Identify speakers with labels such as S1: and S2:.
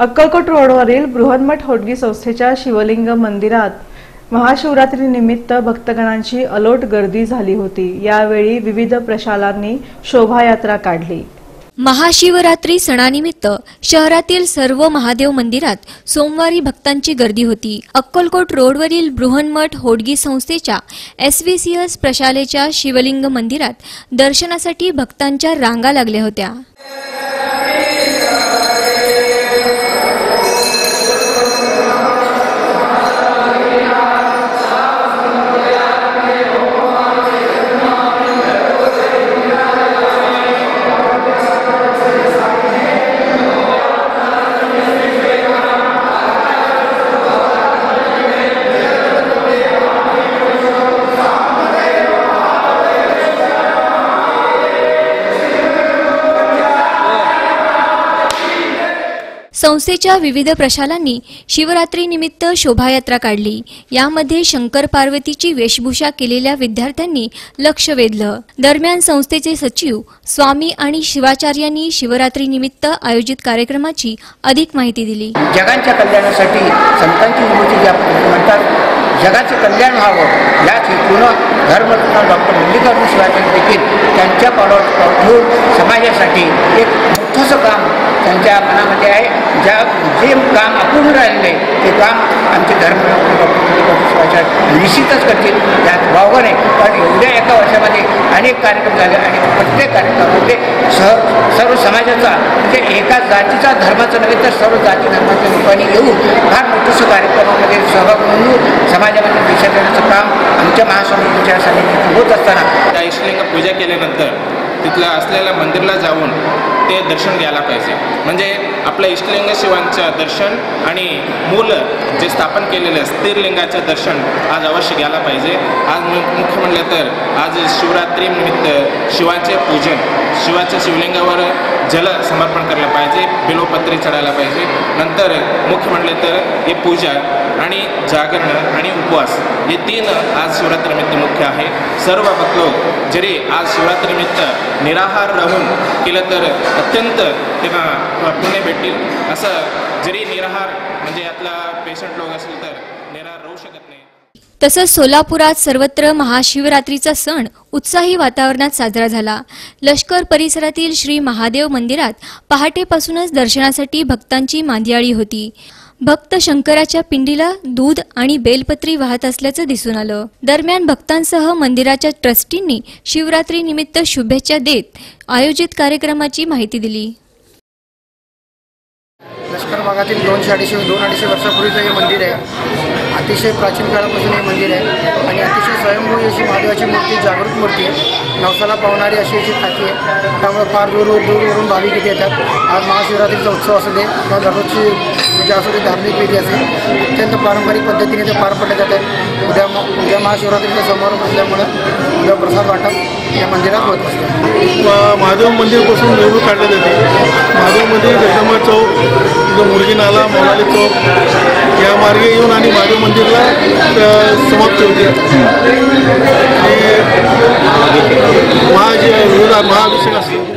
S1: अक्कलकोट रोडवरील बृहन्मठ होडगी संस्थेच्या शिवलिंग मंदिरात महाशिवरात्रीनिमित्त भक्तगणांची अलोट गर्दी झाली होती. यावेळी विविध प्रशालांनी शोभायात्रा काढली.
S2: महाशिवरात्री सणानिमित्त शहरातील सर्व महादेव मंदिरात सोमवारी भक्तांची गर्दी होती. अक्कलकोट रोडवरील बृहन्मठ होडगी संस्थेच्या एस वी सी एस प्रशालेच्या शिवलिंग मंदिरात दर्शनासाठी भक्तांच्या रांगा लागल्या होत्या. संस्थेच्या विविध प्रशालांनी शिवरात्रीनिमित्त शोभायात्रा काढली. यामध्ये शंकर पार्वतीची वेशभूषा केलेल्या विद्यार्थ्यांनी लक्ष वेधलं. दरम्यान संस्थेचे सचिव स्वामी आणि शिवाचार्यांनी शिवरात्रीनिमित्त आयोजित कार्यक्रमाची अधिक माहिती दिली.
S3: जगांच्या कल्याणासाठी संतांची म्हणतात जगाचं कल्याण व्हावं या हेतूनं धर्मरत्न डॉक्टर मल्लिकार्जुन शिवाचार्य देखील त्यांच्या पावलावर पाऊल ठेवून समाजासाठी एक मोठंसं काम त्यांच्या मनामध्ये ज्या जे काम अपूर्ण राहिलेलं आहे ते काम आमचे धर्म निश्चितच करतील. त्यात वावगं नाही. कारण एवढ्या एका वर्षामध्ये अनेक कार्यक्रम झाले आणि प्रत्येक कार्यक्रमामध्ये सह सर्व समाजाचा म्हणजे एका जातीचा धर्माचा नव्हे तर सर्व जाती धर्माच्या लोकांनी येऊन फार मोठंसं कार्यक्रमामध्ये सहभाग नोंदवून समाजामध्ये दिशा देण्याचं काम आमच्या महासमितीच्या समितीत होत असताना.
S4: त्या इष्टलिंग पूजा केल्यानंतर तिथल्या असलेल्या मंदिरला जाऊन ते दर्शन घ्यायला पाहिजे. म्हणजे आपल्या इष्टलिंग शिवांचं दर्शन आणि मूल जे स्थापन केलेलं स्थिरलिंगाचं दर्शन आज अवश्य घ्यायला पाहिजे. आज मुख्य म्हणलं तर आज शिवरात्रीनिमित्त शिवाचे पूजन शिवाच्या शिवलिंगावर जल समर्पण करायला पाहिजे बिलोपत्री चढायला पाहिजे. नंतर मुख्य म्हणलं तर हे पूजा आणि जागरण आणि उपवास हे तीन आज शिवरात्रीनिमित्त मुख्य आहे. सर्व भक्त लोक जरी आज शिवरात्रीनिमित्त निराहार राहून केलं तर अत्यंत त्यांना पुण्य भेटतील. असं जरी निराहार म्हणजे यातला पेशंट लोक असेल तर निराहार राहू शकत नाही.
S2: तसंच सोलापुरात सर्वत्र महाशिवरात्रीचा सण उत्साही वातावरणात साजरा झाला. लष्कर परिसरातील श्री महादेव मंदिरात पहाटेपासूनच दर्शनासाठी भक्तांची मांदियाळी होती. भक्त शंकराच्या पिंडीला दूध आणि बेलपत्री वाहत असल्याचं दिसून आलं. दरम्यान भक्तांसह मंदिराच्या ट्रस्टींनी शिवरात्री निमित्त शुभेच्छा देत आयोजित कार्यक्रमाची माहिती दिली.
S5: लष्कर भागातील दोनशे अडीचशे दोन अडीचशे वर्षापूर्वीचं हे मंदिर आहे. अतिशय प्राचीन काळापासून हे मंदिर आहे. आणि अतिशय स्वयंभू अशी महादेवाची मूर्ती जागृत मूर्ती आहे नवसाला पावणारी अशी अशी खाती आहे. त्यामुळे फार दूर दूरवरून भाविक इथे येतात. आज महाशिवरात्रीचा उत्सव असू दे किंवा दररोजची पूजा असू दे धार्मिक विधी असेल अत्यंत पारंपरिक पद्धतीने ते पार पडले जातात. उद्या म- उद्या महाशिवरात्रीचा समारोप असल्यामुळं उद्या प्रसाद वाटप या मंदिरात होत असतं.
S6: महादेव मंदिरपासून निवडून काढले जाते महादेव मंदिर जगदंबा चौक तिथं मुरगी नाला मोलाली चौक या मार्गे येऊन आणि महादेव मंदिरला समाप्ती होते. आणि महा जे महाअभिषेक असतो